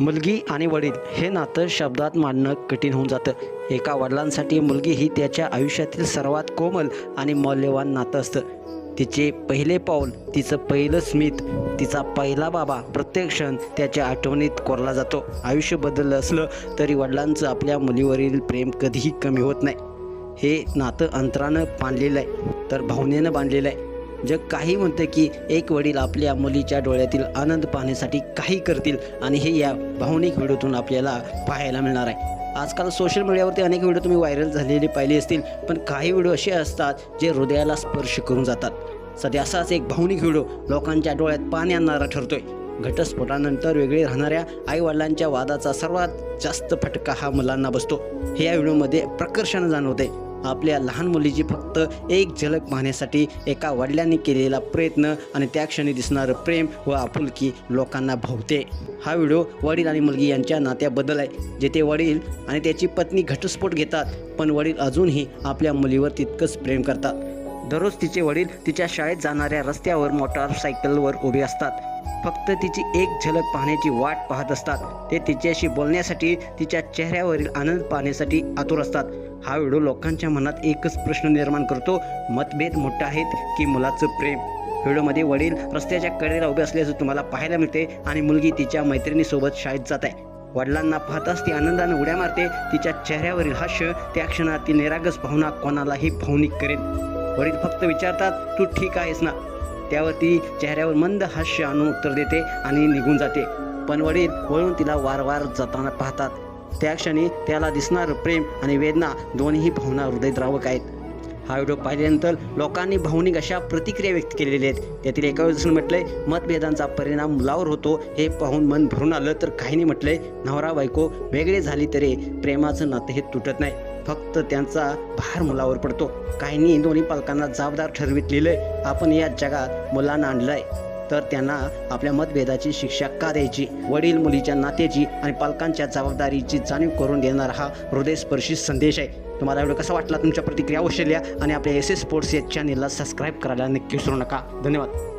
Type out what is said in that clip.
मुलगी आणि वडील हे नातं शब्दात मांडणं कठीण होऊन जातं. एका वडिलांसाठी मुलगी ही त्याच्या आयुष्यातील सर्वात कोमल आणि मौल्यवान नातं असतं. तिचे पहिले पाऊल तिचं पहिलं स्मित तिचा पहिला बाबा प्रत्येक क्षण त्याच्या आठवणीत कोरला जातो. आयुष्य बदललं असलं तरी वडिलांचं आपल्या मुलीवरील प्रेम कधीही कमी होत नाही. हे नातं अंतरानं बांधलेलं आहे. तर भावनेनं बांधलेलं आहे. जग काही म्हणतं की एक वडील आपल्या मुलीच्या डोळ्यातील आनंद पाहण्यासाठी काही करतील आणि हे या भावनिक व्हिडिओतून आपल्याला पाहायला मिळणार आहे. आजकाल सोशल मीडियावरती अनेक व्हिडिओ तुम्ही व्हायरल झालेले पाहिले असतील पण काही व्हिडिओ असे असतात जे हृदयाला स्पर्श करून जातात. सध्या असाच एक भावनिक व्हिडिओ लोकांच्या डोळ्यात पाणी आणणारा ठरतोय. घटस्फोटानंतर वेगळे राहणाऱ्या आईवडिलांच्या वादाचा सर्वात जास्त फटका हा मुलांना बसतो. हे या व्हिडिओमध्ये प्रकर्षानं जाणवते आपल्या लहान मुलीची फक्त एक झलक पाहण्यासाठी एका वडिलांनी केलेला प्रयत्न आणि त्या क्षणी दिसणारं प्रेम व आपुलकी लोकांना भावते. हा व्हिडिओ वडील आणि मुलगी यांच्या नात्याबद्दल आहे जेथे वडील आणि त्याची पत्नी घटस्फोट घेतात पण वडील अजूनही आपल्या मुलीवर तितकंच प्रेम करतात. दररोज तिचे वडील तिच्या शाळेत जाणाऱ्या रस्त्यावर मोटारसायकलवर उभे असतात. फक्त तिची एक झलक पाहण्याची वाट पाहत असतात. ते तिच्याशी बोलण्यासाठी तिच्या चेहऱ्यावरील आनंद पाहण्यासाठी आतुर असतात. हा व्हिडिओ लोकांच्या मनात एकच प्रश्न निर्माण करतो मतभेद मोठे आहेत की मुलाचं प्रेम? व्हिडिओमध्ये वडील रस्त्याच्या कडेला उभे असल्याचं तुम्हाला पाहायला मिळते आणि मुलगी तिच्या मैत्रिणीसोबत शाळेत जात आहे. वडिलांना पाहताच ती आनंदाने उड्या मारते. तिच्या चेहऱ्यावरील हास्य त्या क्षणात ती निरागस भावना कोणालाही भावनिक करेल. वडील फक्त विचारतात तू ठीक आहेस ना? त्यावर ती चेहऱ्यावर मंद हास्य आणून उत्तर देते आणि निघून जाते. पण वडील वळून तिला वारंवार जाताना पाहतात. त्या क्षणी त्याला दिसणारं प्रेम आणि वेदना दोन्ही भावना हृदयद्रावक आहेत. हा व्हिडिओ पाहिल्यानंतर लोकांनी भावनिक अशा प्रतिक्रिया व्यक्त केलेल्या आहेत. त्यातील एका वेळेस म्हटलंय मतभेदांचा परिणाम मुलावर होतो हे पाहून मन भरून आलं तर काहींनी म्हटलंय. नवरा बायको वेगळे झाली तरी प्रेमाचं नातं हे तुटत नाही. फक्त त्यांचा भार मुलावर पडतो. काहींनी दोन्ही पालकांना जबाबदार ठरवित लिहिलंय आपण या जगात मुलांना आणलंय. तर त्यांना आपल्या मतभेदाची शिक्षा का द्यायची? वडील मुलीच्या नात्याची आणि पालकांच्या जबाबदारीची जाणीव करून देणारा हा हृदयस्पर्शी संदेश आहे. तुम्हाला एवढं कसा वाटला? तुमच्या प्रतिक्रिया अवश्य लिहा आणि आपल्या एस एस स्पोर्ट्स या चॅनेलला सबस्क्राईब करायला नक्की विसरू नका. धन्यवाद.